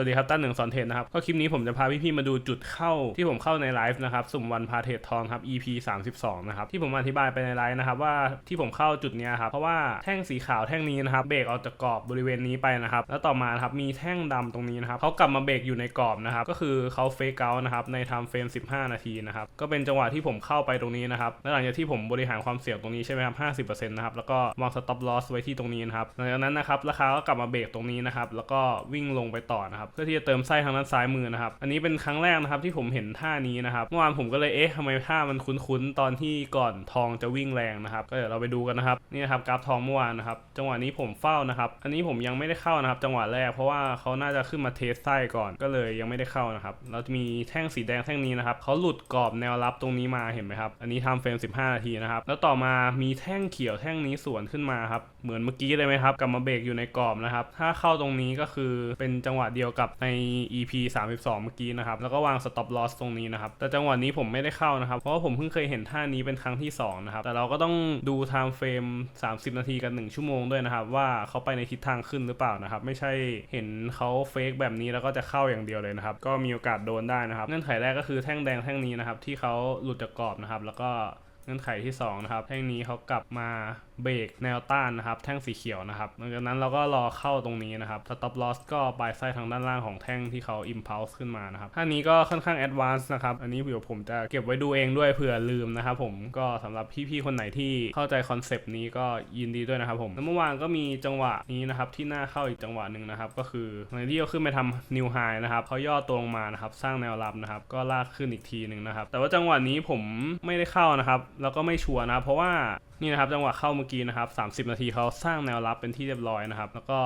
วัสดีครับตั้นหนึ่งสอนเทรดนะครับ ก็คลิปนี้ผมจะพาพี่ๆมาดูจุดเข้าที่ผมเข้าในไลฟ์นะครับ สุ่มวันพาเทรดทองครับ EP 32 นะครับ ที่ผมอธิบายไปในไลฟ์นะครับว่าที่ผมเข้าจุดนี้ครับ เพราะว่าแท่งสีขาวแท่งนี้นะครับเบรกออกจากกรอบบริเวณนี้ไปนะครับ แล้วต่อมาครับมีแท่งดำตรงนี้นะครับเขากลับมาเบรกอยู่ในกรอบนะครับ ก็คือเขาเฟกเอานะครับในไทม์เฟรม15 นาทีนะครับ ก็เป็นจังหวะที่ผมเข้าไปตรงนี้นะครับแล้วหลังจากที่ผมบริหารความเสี่ยงตรงนี้ใช่ไหมครับ50%นะครับแล้วก็วางสต็อปลอสไว้ที่ตรงนี้นะครับหลังจากนั้นนะครับราคาก็กลับมาเบรกตรงนี้นะครับแล้วก็วิ่งลงไปต่อนะครับเพื่อที่จะเติมไส้ทางด้านซ้ายมือนะครับ อันนี้เป็นครั้งแรกนะครับที่ผมเห็นท่านี้นะครับเมื่อวานผมก็เลยเอ๊ะทำไมท่ามันคุ้นๆตอนที่ก่อนทองจะวิ่งแรงนะครับก็เดี๋ยวเราไปดูกันนะครับนี่นะครับกราฟทองเมื่อวานนะครับจังหวะนี้ผมเฝ้านะครับอันนี้ผมยังไม่ได้เข้านะครับ จังหวะแรกเพราะว่าเขาน่าจะขึ้นมาเทสไส้ก่อนก็เลยยังไม่ได้เข้านะครับแล้วจะมีแท่งสีแดงแท่งนี้นะครับเขาหลุดกรอบแนวรับตรงนี้มาเห็นไหมครับอันนี้ทำเฟรม 15 นาทีนะครับแล้วต่อมามีแท่งเขียวแท่งนี้สวนขึ้นมาครับเหมือนเมื่อกี้เลยไหมครับกลับมาเบรกอยู่ในกรอบนะครับถ้าเข้าตรงนี้ก็คือเป็นจังหวะเดียวกับใน EP 32 เมื่อกี้นะครับ แล้วก็วาง stop loss ตรงนี้นะครับ แต่จังหวะนี้ผมไม่ได้เข้านะครับ เพราะว่าผมเพิ่งเคยเห็นท่านี้เป็นครั้งที่สองนะครับ แต่เราก็ต้องดู time frame 30 นาทีกับ 1 ชั่วโมงด้วยนะครับ ว่าเขาไปในทิศทางขึ้นหรือเปล่านะครับ ไม่ใช่เห็นเขาเฟกแบบนี้แล้วก็จะเข้าอย่างเดียวเลยนะครับ ก็มีโอกาสโดนได้นะครับ เงื่อนไขแรกก็คือแท่งแดงแท่งนี้นะครับที่เขาหลุดจากกรอบนะครับ แล้วก็ เงื่อนไขที่สองนะครับแท่งนี้เขากลับมาเบรกแนวต้านนะครับ แท่งสีเขียวนะครับหลังจากนั้นเราก็รอเข้าตรงนี้นะครับ stop loss ก็ปลายไส้ทางด้านล่างของแท่งที่เขา impulse ขึ้นมานะครับท่านี้ก็ค่อนข้าง advanced นะครับ อันนี้เดี๋ยวผมจะเก็บไว้ดูเองด้วยเผื่อลืมนะครับผมก็สำหรับพี่ๆคนไหนที่เข้าใจคอนเซปต์นี้ก็ยินดีด้วยนะครับผมแล้วเมื่อวานก็มีจังหวะนี้นะครับที่น่าเข้าอีกจังหวะหนึ่งนะครับก็คือในที่เขาขึ้นไปทำ new high นะครับเขาย่อตัวลงมานะครับสร้างแนวรับนะครับก็ลากขึ้นอีกทีหนึ่งนะครับแต่ว่าจังหวะนี้ผมไม่ได้เข้านะครับแล้วก็ไม่ชัวร์นะครับเพราะว่านี่นะครับจังหวะเข้าเมื่อกี้นะครับ 30 นาทีเขาสร้างแนวรับเป็นที่เรียบร้อยนะครับ แล้วก็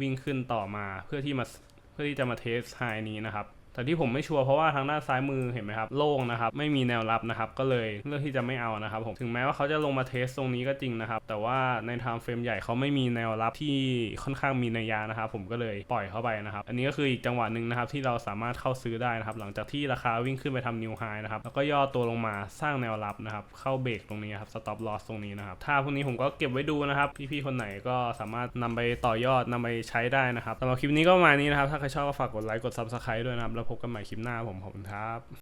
วิ่งขึ้นต่อมาเพื่อที่มาเพื่อที่จะมาเทสไฮนี้นะครับ แต่ที่ผมไม่ชัวร์เพราะว่าทางด้านซ้ายมือเห็นไหมครับโล่งนะครับไม่มีแนวรับนะครับก็เลยเลือกที่จะไม่เอานะครับผมถึงแม้ว่าเขาจะลงมาเทสตรงนี้ก็จริงนะครับแต่ว่าในไทม์เฟรมใหญ่เขาไม่มีแนวรับที่ค่อนข้างมีนัยยะนะครับผมก็เลยปล่อยเข้าไปนะครับอันนี้ก็คืออีกจังหวะหนึ่งนะครับที่เราสามารถเข้าซื้อได้นะครับหลังจากที่ราคาวิ่งขึ้นไปทำนิวไฮนะครับแล้วก็ย่อตัวลงมาสร้างแนวรับนะครับเข้าเบรกตรงนี้ครับสต็อปลอสตรงนี้นะครับถ้าพวกนี้ผมก็เก็บไว้ดูนะครับพี่ๆคนไหนก็สามารถนำไปต่อยอดนำไปใช้ได้นะครับสำหรับคลิปนี้ก็ประมาณนี้นะครับถ้าใครชอบก็ฝากกดไลค์กด subscribe ด้วยนะครับพบกันใหม่คลิปหน้าผมขอบคุณครับ